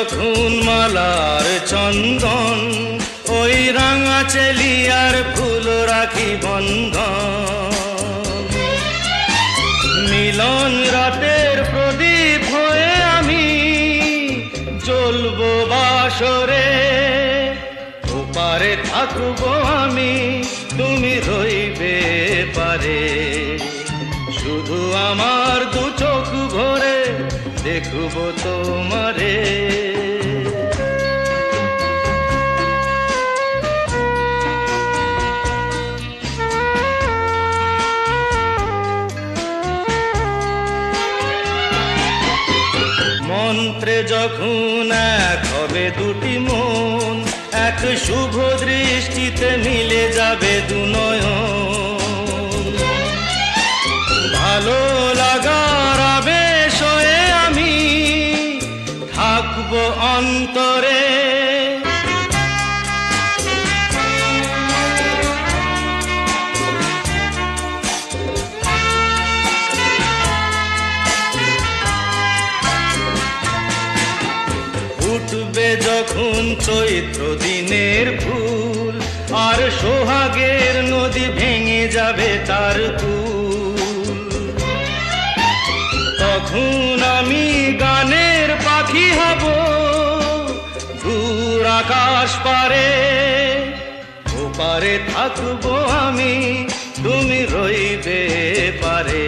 যখন মালার চন্দন, ওই রাঙা চেলিয়ার ফুল রাখি বন্ধন। মিলন রাতের প্রদীপ হয়ে আমি জ্বলবো বাসরে, ওপারে থাকব আমি, তুমি রইবে পারে। শুধু আমার দু চোখ ভরে দেখব তোমারে। মন্ত্রে যখন এক হবে দুটি মন এক শুভ দৃষ্টিতে মিলে যাবে দুনয়ন। উঠবে যখন চৈত্র দিনের ফুল, আর সোহাগের নদী ভেঙে যাবে তার কুল। তখন আমি গানের পাখি হব দূর আকাশ পারে। ওপারে থাকব আমি, তুমি রইবে পারে।